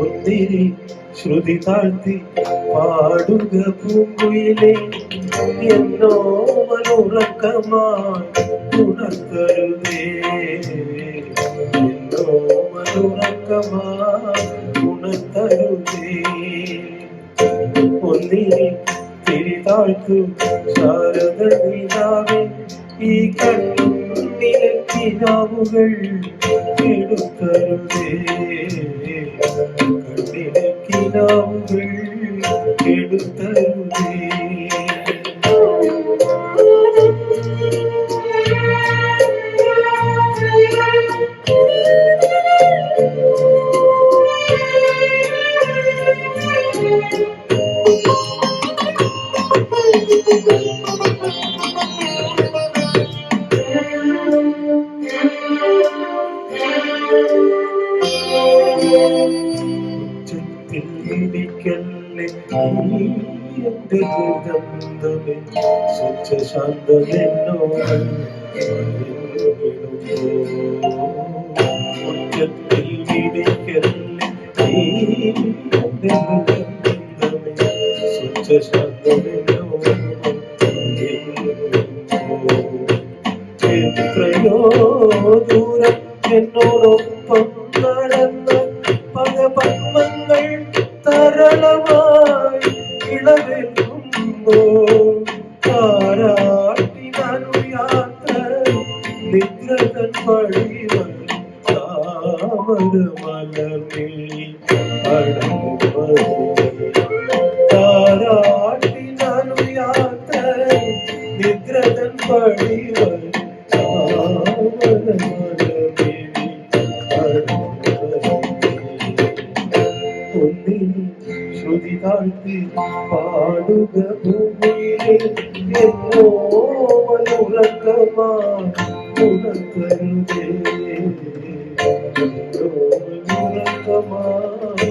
ഒത്തിരി ശ്രുതി താഴ്ത്തി പാടുക പൂങ്കുയിലെ എന്നോ മനുറക്കമായി ഉണർത്തരുതേ എന്നോ മനുറക്കമായി ഉണർത്തരുതേ. ഒന്നിനെ തിരിതാഴ്ത്തു ശാരദ എടുത്തരുതേ. നീ എന്റെ ദുർഗന്ധമേ സ്വച്ഛ ശാന്തമെന്നോട് ഉച്ചത്തിൽ ഇടിക്കല്ലേ നീ എന്റെ ദുർഗന്ധമേ സ്വച്ഛ ശാന്തമെന്നോട് എത്രയോ ദൂരം എന്നോടൊപ്പം നടന്ന പദപത്മങ്ങൾ நின்றதன் வழிவன் தாமர மனமே தாராட்டினாலும் யாத்த நின்றதன் வழிவன் താഴ്ത്തി പാടുക ഭൂമിയിലെ എന്നോ മനുറക്കമായി ഉണർത്തരുതേ എന്നോ മനുറക്കമായി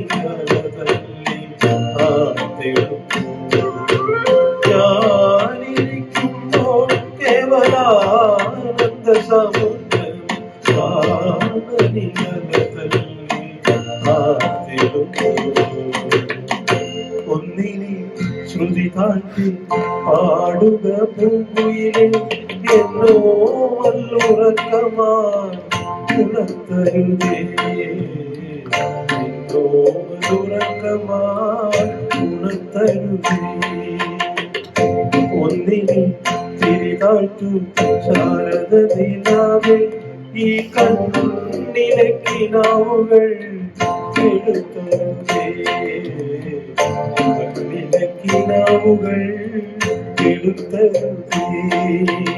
ജാനവികലതല്ലി ആർത്തിടുമ്പോൾ ഞാനിരിക്കുമ്പോൾ കേവലാനന്ദ സമുദ്രം ഒന്നിനെ ശ്രുതി താഴ്ത്തി പാടുക പൂങ്കുയിലെ എന്നോ വല്ലുറക്കമായി വല്ലുറക്കമായി ഉണർത്തരുതേ. ഒന്നിനെ തിരിതാഴ്ത്തു ശാരദ ദിനാവേ ഈ കണ്ണിലെ കിനാവുകൾ എടുത്തരുതേ കണ്ണിലെ കിനാവുകൾ എടുത്തരുതേ ഒന്നിനെ